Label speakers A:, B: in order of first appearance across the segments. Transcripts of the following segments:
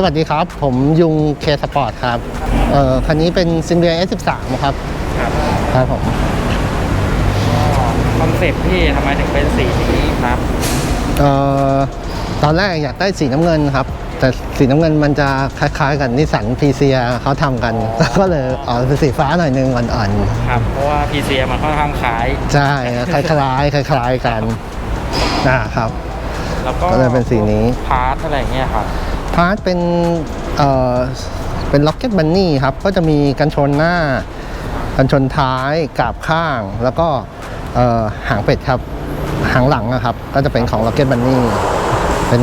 A: ครับสวัสดีครับ ผมยุงเคสปอร์ตครับ เอ่อคันนี้เป็นซินเบีย S13 ครับ
B: ครับ
A: ครับผม
B: คอนเซ็ปต์พี่ทำไมถึงเป็นสีนี้ครับ
A: เอ่อตอนแรกอยากได้สีน้ำเงินครับ แต่สีน้ำเงินมันจะคล้ายๆ กันนิสสันพีเซียเขาทำกันก็เลยเอาเป็นสีฟ้าหน่อยนึงอ่อน
B: ครับ เพราะว่า PCA มันค่อนข้างขาย
A: ๆใช่คล้ายๆคล้ายๆกันนะครับ
B: แล้วก็
A: ก็เลยเป็นสีนี้
B: พาร์ทอะไรอย่างเงี้ยครับ
A: พาร์ทเป็นเอ่อเป็นล็อกเก็ตบันนี่ครับ ก็จะมีกันชนหน้า กันชนท้ายกาบข้าง แล้วก็เอ่อหางเป็ดครับ หางหลังนะครับ ก็จะเป็นของล็อกเก็ตบันนี่เป็น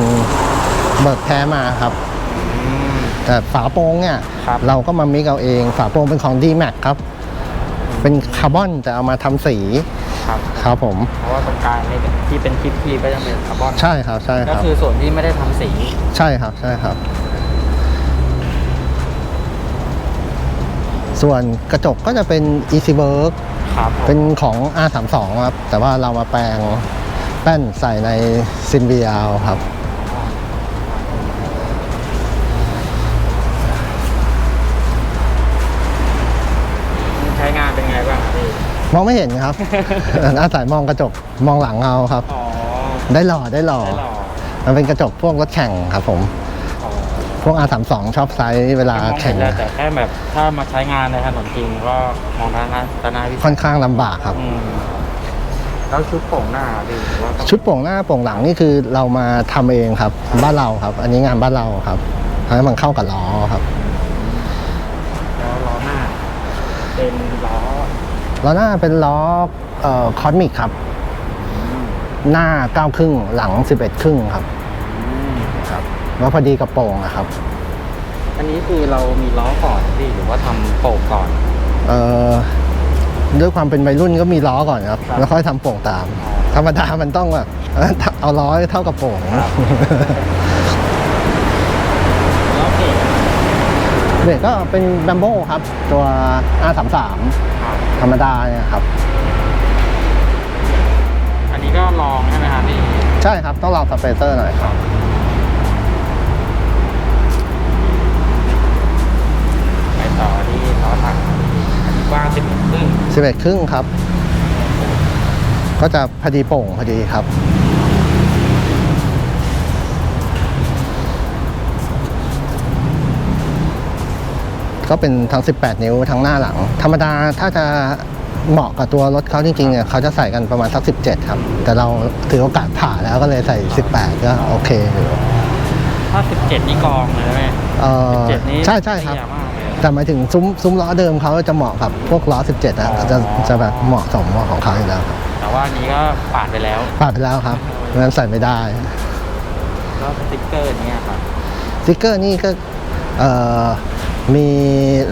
A: เบิกแท้มาครับ
B: อืม
A: แต่ฝาโปรงเนี่ย
B: ครับ
A: เราก็มามิกเอาเอง ฝาโปรงเป็นของ d m a x ครับ เป็นคาร์บอนแต่เอามาทำสี
B: ครับ
A: ครับผม
B: เพราะว่าตรง กลางนี่ที่เป็นคลิปทีก็ยังเป็นคาร์บอน
A: ใช่ครับใช่ค
B: ก็
A: รับ
B: คือส่วนที่ไม่ได้ทำสี
A: ใช่ครับใช่ครับ ส่วนกระจกก็จะเป็น Easy Work
B: ครับผม
A: เป็นของ R32 ครับ แต่ว่าเรามาแปลงแป้นใส่ในซินเบียครับ
B: ใช้งานเป็นไงบ้างครับพี่
A: มองไม่เห็นครับ อาศัยมองกระจกมองหลังเอาครับ
B: อ๋อ
A: ได้หล่อได้หล่อ
B: ได้หรอ
A: มันเป็นกระจกพวกรถแข่งครับผม
B: อ๋อ
A: พวก R32 ชอบไซส์เวลาม
B: อง
A: แข่
B: เห็
A: ง
B: นแล้วแต่แค่แบบถ้ามาใช้งานในถนนจริงก็มองทางตาหนาวิ
A: ค่อนข้างลำบากครับ
B: อืมแล้วชุดโป่งหน้าพี่หรือว่าต้อง
A: ชุดโป่งหน้าโป่งหลังนี่คือเรามาทำเองครับ บ้านเราครับ อันนี้งานบ้านเราครับให้มันเข้ากับล้อครับ
B: แล้วล้อหน้า เป็นล้อ
A: ล้อหน้าเป็นล้อเอ่อคอสมิกครับ หน้า9ครึ่งหลัง11ครึ่งครับ
B: อืม
A: ครับแล้วพอดีกับโป่งนะครับ
B: อันนี้คือเรามีล้อก่อนพี่หรือว่าทำโป่งก่อน
A: เอ่อด้วยความเป็นวัยรุ่นก็มีล้อก่อนครับ
B: ครับ
A: แล้วค่อยทำโป่งตาม ธรรมดามันต้องแบบเอาล้อให้เท่ากับโป่ง
B: ครับล้อเกต
A: เบรกก็เป็นแบมโบครับ ตัว R33 ธรรมดาเนี่ยครับ
B: อันนี้ก็ลองใช่ไหมครับพี่
A: ใช่ครับต้องลองสเปเซอร์หน่อยครับ
B: ไปต่อที่ล้อถังอันนี้กว้างสิบครึ่ง
A: 11ครึ่งครับ ก็จะพอดีโป่งพอดีครับ ก็เป็นทั้ง 18 นิ้วทั้งหน้าหลัง ธรรมดาถ้าจะเหมาะกับตัวรถเขาจริงๆเนี่ยเขาจะใส่กันประมาณสัก 17 ครับ แต่เราถือโอกาสผ่าแล้วก็เลยใส่ 18 ก็โอเคอยู่
B: ถ้าสิบเจ็ดนี่กองเลยไหม
A: เอ่อ
B: เจ็ดนี้
A: ใช่ใช่ครับ
B: เตี้ยมากเลย
A: แต่หมายถึงซุ้มซุ้มล้อเดิมเขาจะเหมาะกับพวกล้อ 17นะจะจะแบบเหมาะสมของเขาอยู่แล้วครับ
B: แต่ว่าอันนี้ก็ปาดไปแล้ว
A: ผ่านไปแล้วครับงั้นใส่ไม่ได้
B: แล้วสติ๊กเกอร์เนี้ยครับ
A: สติกเกอร์นี่ก็เอ่อ มี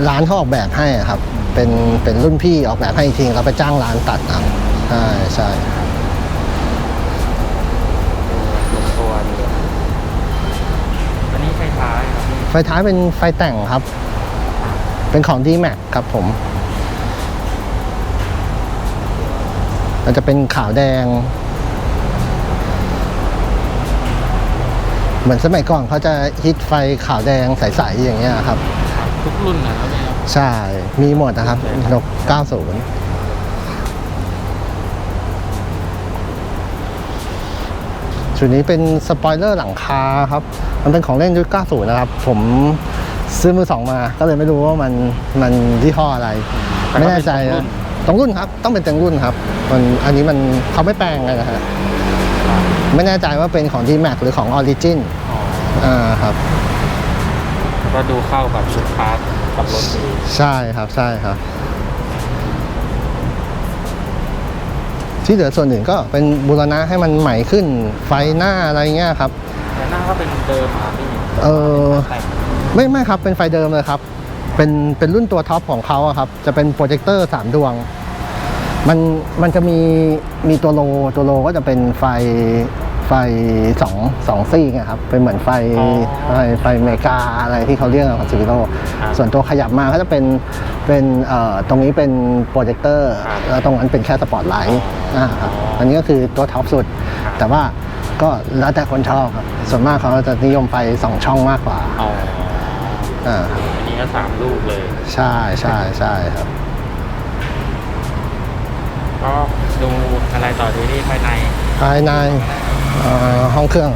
A: ร้านเขาออกแบบให้อะครับ เป็นเป็นรุ่นพี่ออกแบบให้จริงเราไปจ้างร้านตัดเอาใช่ใช่
B: ตัวนี้อันนี้ไฟท้ายครับพี่
A: ไฟท้ายเป็นไฟแต่งครับ เป็นของ d m a x ครับผมมันจะเป็นขาวแดง เหมือนสมัยก่อนเขาจะฮิตไฟขาวแดงใสๆอย่างเงี้ยครับ
B: ทุกรุ่นนะครับเนี่ย
A: ใช่ มีหมดนะครับนก90 ชุดนี้เป็นสปอยเลอร์หลังคาครับ มันเป็นของเล่นยุค90 นะครับ ผมซื้อมือสองมา ก็เลยไม่รู้ว่ามันมันยี่ห้ออะไร ไม่แน่ใจนะตรงรุ่นครับ ต้องเป็นเต็งรุ่นครับ มันอันนี้มันเขาไม่แปลงกันนะฮะ ไม่แน่ใจว่าเป็นของ d m a x หรือของ Origin
B: อ๋อ
A: อ่าครับ
B: ก็ดูเข้ากับชุดพาร์ทกับรถดี
A: ใช่ครับใช่ครับ ที่เหลือส่วนอื่นก็เป็นบูรณะให้มันใหม่ขึ้นไฟหน้าอะไรเงี้ยครับ
B: แต่หน้าก็เป็นเดิมครับพี่
A: เออ
B: แต่ง
A: ไม่ไม่ครับ เป็นไฟเดิมเลยครับ เป็นเป็นรุ่นตัวท็อปของเขาอะครับ จะเป็นโปรเจคเตอร์สามดวง มันมันจะมีมีตัวโลตัวโลก็จะเป็นไฟ ไฟสองสองซี่ไงครับ เป็นเหมือนไฟไฟไฟเมกาอะไรที่เขาเรียกกันของซิวิโลส่วนตัวขยับมาก็จะเป็นเป็นเอ่อตรงนี้เป็นโปรเจคเตอร์แล้วตรงนั้นเป็นแค่สปอตไลท์อ่าครับอันนี้ก็คือตัวท็อปสุดแต่ว่าก็แล้วแต่คนชอบครับส่วนมากเขาจะนิยมไฟสองช่องมากกว่า
B: อ๋อ
A: อ่า
B: อันนี้ก็สามลูกเลย
A: ใช่ใช่ใช่ครับ
B: ก็ดูอะไรต่อดูที่ภายใน
A: ภายในเอ่อ ห้องเครื่อง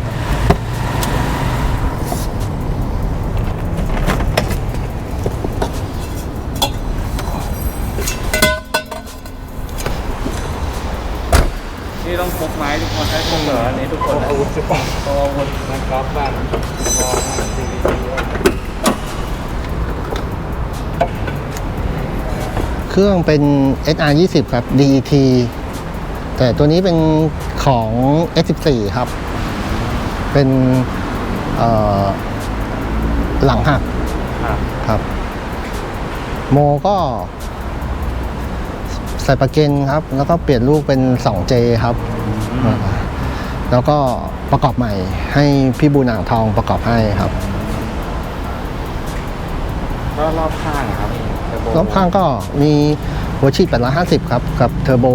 B: นี่ต้องพกไม้ทุกคนให้พกเหรออันนี้ทุกคนอาวุธจะปองอาวุธมันกอล์ฟบ้านมองมันซีวีซีด้วย
A: เครื่องเป็น SR 20ครับ DET แต่ตัวนี้เป็นของ S14 ครับ เป็นเอ่อหลังหัก
B: ครับ
A: ครับ โมก็ ใส่ประเกันครับ แล้วก็เปลี่ยนลูกเป็น 2J ครับ แล้วก็ประกอบใหม่ให้พี่บูนอ่างทองประกอบให้ครับ
B: ก็รอบข้างอะครับเทโร
A: อบข้างก็มีหัวฉีด850 ครับ กับเทอร์โบ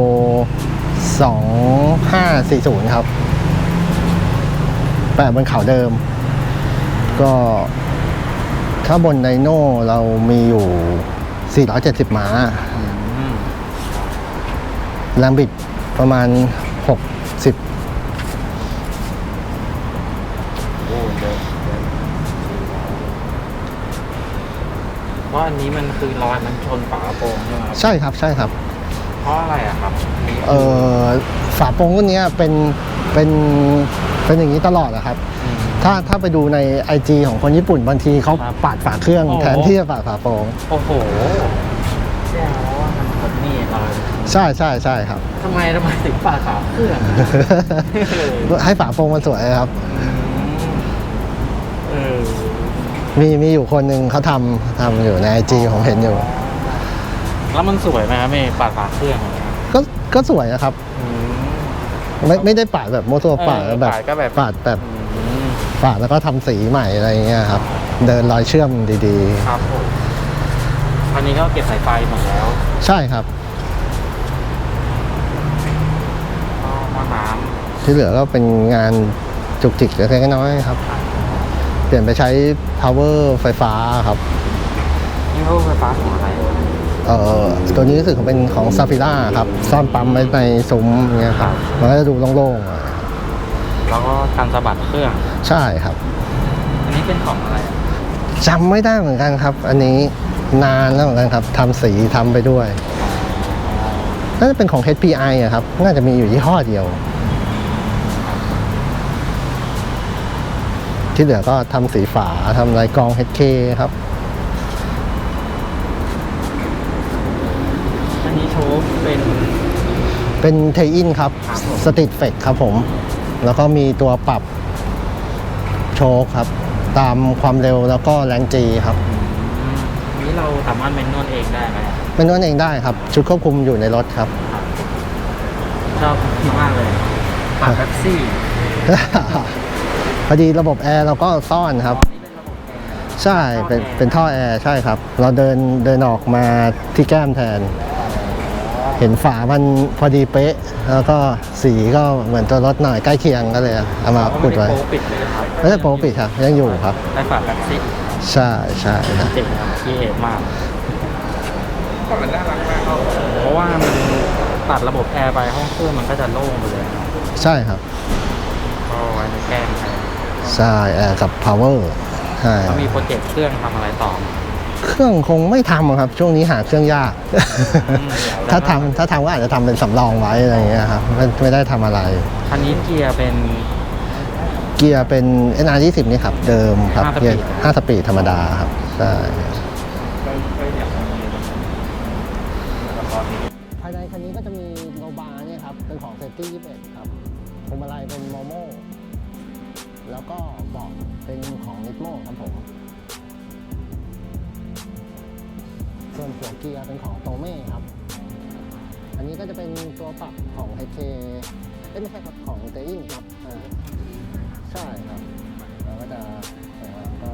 A: 2540 ครับแปะบนเขาเดิม ก็ถ้าบนไดโน่เรามีอยู่ 470 ม้า
B: อืม
A: แรงบิดประมาณ 60
B: โอ้เยอะเยอะเพราะอันนี้มันคือรอยมันชนฝากระโปรงใช่ไหมครับ
A: ใช่ครับ ใช่ครับ
B: เพราะอะไรอะครับมี
A: เออฝาโปรงรุ่นเนี้ยเป็นเป็นเป็นอย่างนี้ตลอดนะครับ
B: ม
A: ถ้าถ้าไปดูใน IG ของคนญี่ปุ่นบางทีเขา
B: ครับ
A: ปาดฝาเครื่อง
B: โอ้โห
A: แทนที่จะปาดฝาโปรง
B: โอ้โหแสดงว่ามันคนนี่รอย
A: ใช่ใช่ใช่ครับ
B: ทำไมทำไมถึงฝาขาวเครื่อง
A: ให้ฝาโปรงมันสวยครับ
B: เออ
A: มีมีอยู่คนหนึ่งเขาทำทำอยู่ใน IG ผมเห็นอยู่
B: แล้วมันสวยไหมครับเมย์ปาดฝาเครื่องอย่างเงี้ย
A: ก็ก็สวยนะครับ
B: อืม
A: ไม่ไม่ได้ปาดแบบโมตัวปาด
B: เออ
A: แบบ
B: ปาดก็แบบ
A: ปาดแบบ
B: อืม
A: ปาดแล้วก็ทำสีใหม่อะไรอย่างเงี้ยครับ เดินรอยเชื่อมดี
B: ครับผมอันนี้ก็เก็บสายไฟหมดแล้ว
A: ๆ ใช่ครับ
B: ก็หม้อน้
A: ที่เหลือก็เป็นงานจุกจิกเล็กๆน้อยๆครับ เปลี่ยนไปใช้ power ไฟฟ้าครับำ
B: นี่เขาไฟฟ้าของอะไร
A: เอ่อ ตัวนี้รู้สึกเป็นของซาฟิล่าครับซ่อนปั๊มไว้ในซุ้มอย่างเงี้ยครับ มันก็จะดูโล่งๆอะ
B: แล้วก็การสะบัดเครื่อง
A: ใช่ครับ
B: อันนี้เป็นของอะไรอะ
A: จำไม่ได้เหมือนกันครับ อันนี้นานแล้วเหมือนกันครับทำสีทำไปด้วยน่าจะเป็นของ HPI อะครับ น่าจะมีอยู่ยี่ห้อเดียว ที่เหลือก็ทำสีฝาทำลายกรอง HK ครับ
B: เป็น
A: เทอินครับ
B: ครับผม
A: สติดเฟกครับผม แล้วก็มีตัวปรับโชคครับ ตามความเร็วแล้วก็แรงจีครับ
B: อืมอันนี้เราสามารถเมนนวดเองได้ไหม
A: เป็นนวดเองได้ครับ ชุดควบคุมอยู่ในรถครับ
B: ชอบมากเลยปากแท็กซี่
A: พอดีระบบแอร์เราก็ซ่อนครับ
B: นี่เป็นระบบแอร์
A: ใช่เป็นเป็นท่อแอร์ใช่ครับ เราเดินเดินออกมาที่แก้มแทนเห็นฝามันพอดีเป๊ะ แล้วก็สีก็เหมือนตัวรถหน่อยใกล้เคียงก็เลยเอามา
B: เขา
A: ปุ
B: ไม่
A: ด
B: ได้
A: ไว้
B: โป๊ปิดเลยครับ
A: ไม่ใช่โปรปิดครับยังอยู่ครับ
B: ได้ฝากแท็กซี่
A: ใช่ใช่ครับ
B: เจ๋งครับที่เอมากมันน่ารักมากเพราะว่ามันตัดระบบแอร์ไปห้องเครื่องมันก็จะโล่งไปเลยครับ
A: ใช่ครับ
B: ก็ไว้ในแก้มแทน
A: ใช่แอร์กับ power ใช่
B: แล้วมีโปรเจกต์เครื่องทำอะไรต่อ
A: เครื่องคงไม่ทำครับ ช่วงนี้หาเครื่องยาก
B: ม
A: ถ้าทำถ้าทำก็อาจจะทำเป็นสำรองไว้อะไรอย่างเงี้ยครับไม่ไม่ได้ทำอะไร
B: คันนี้เกียร์เป็น
A: เกียร์เป็น NR 20นี่ครับเดิมครับ
B: ห้าสปีด
A: เกียร์5สปีดธรรมดาครับใช่ภายในคันนี้ก็จะมีโลบาร์เนี่ยครับเป็นของเซฟตี้21ครับพวงมาลัยเป็นโมโม่แล้วก็เบาะเป็นของนิ t โมครับผม ส่วนหัวเกียร์เป็นของโตเม่ครับ อันนี้ก็จะเป็นตัวปรับของ HK เอ้ยไม่ใช่ครับของเตอิงครับใช่ครับเราก็จะเอ่อก็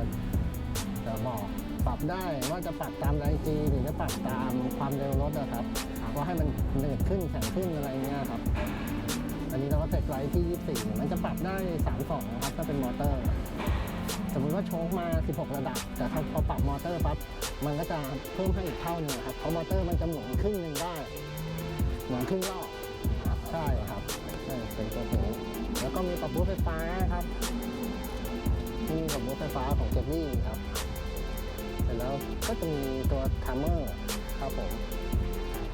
A: จะบอกปรับได้ว่าจะปรับตามแรงจีหรือจะปรับตามความเร็วรถนะครับว่าให้มันหนืดขึ้นแข็งขึ้นอะไรเงี้ยครับ อันนี้เราก็เซตไว้ที่ 24 มันจะปรับได้ 32 นะครับถ้าเป็นมอเตอร์ สมมติว่าโชคมา 16 ระดับ แต่ถ้าพอปรับมอเตอร์ปั๊บมันก็จะเพิ่มให้อีกเท่าหนึงครับเพราะมอเตอร์มันจะหมุนครึ่งหนึ่งได้หมุนครึ่งรอบใช่ครับใช่เป็นตัวนี้แล้วก็มีปรับบูทไฟฟ้าครับนี่ปรับบูทไฟฟ้าของเจนี่ครับเสร็จแล้วก็จะมีตัวทามเมอร์ครับผม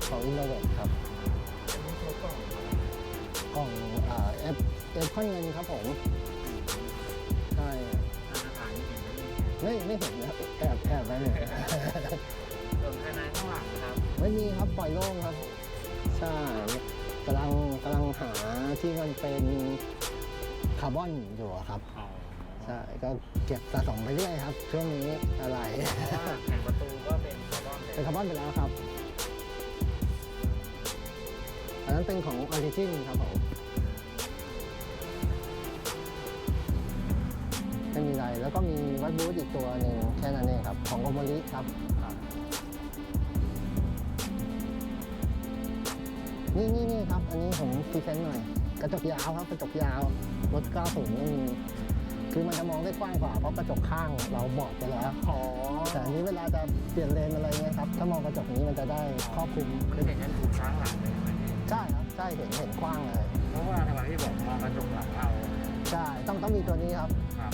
A: ของอินโนเวทครับ
B: อันนี้ใช้กล่อง
A: กล่องเอ่อเอฟเอฟข้อนเงินครับผม
B: ไหม
A: ไม่ไม่เห็นนะแอบแอบไว้เลย
B: ส่วนภายในข้างหลังนะครับ
A: ไม่มีครับปล่อยโล่งครับ ใช่กำลังกำลังหาที่มันเป็นคาร์บอนอยู่อะครับ
B: อ๋อ
A: ใช่ก็เก็บสะสมไปเรื่อยครับ ช่วงนี้อะไร
B: เพราะว่าแผงประตูก็เป็นคาร์บอนเลย
A: เป็นคาร์บอนไปแล้วครับ อันนั้นเป็นของ Origin ครับผม ไม่มีอะไรแล้วก็มีวัดบูธอีกตัวหนึ่งแค่นั้นเองครับของโอมริครับ
B: ครับ
A: นี่นี่นี่ครับ อันนี้ผมพรีเซนต์หน่อย กระจกยาวครับกระจกยาวรถ90ไม่มีคือมันจะมองได้กว้างกว่าเพราะกระจกข้างเราบอกไปแล้ว
B: อ๋อ
A: แต่อันนี้เวลาจะเปลี่ยนเลนอะไรเงี้ยครับ ถ้ามองกระจกนี้มันจะได้ครอบคลุม
B: คือเห็นยันถูกช้างหลังเลยไหม
A: ใช่ครับใช่เห็นเห็นกว้างเลย
B: เพราะว่าทำไมพี่บอกมองกระจกหลังเอา
A: ใช่ต้องต้องมีตัวนี้ครับ
B: ครับ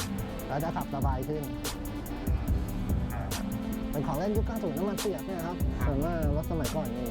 A: แล้วจะขับสบายขึ้น
B: ครับ
A: เป็นของเล่นยุค90น้ำมันเสียบเนี่ยครับ
B: ครับ
A: ส่วนมากรถสมัยก่อนมี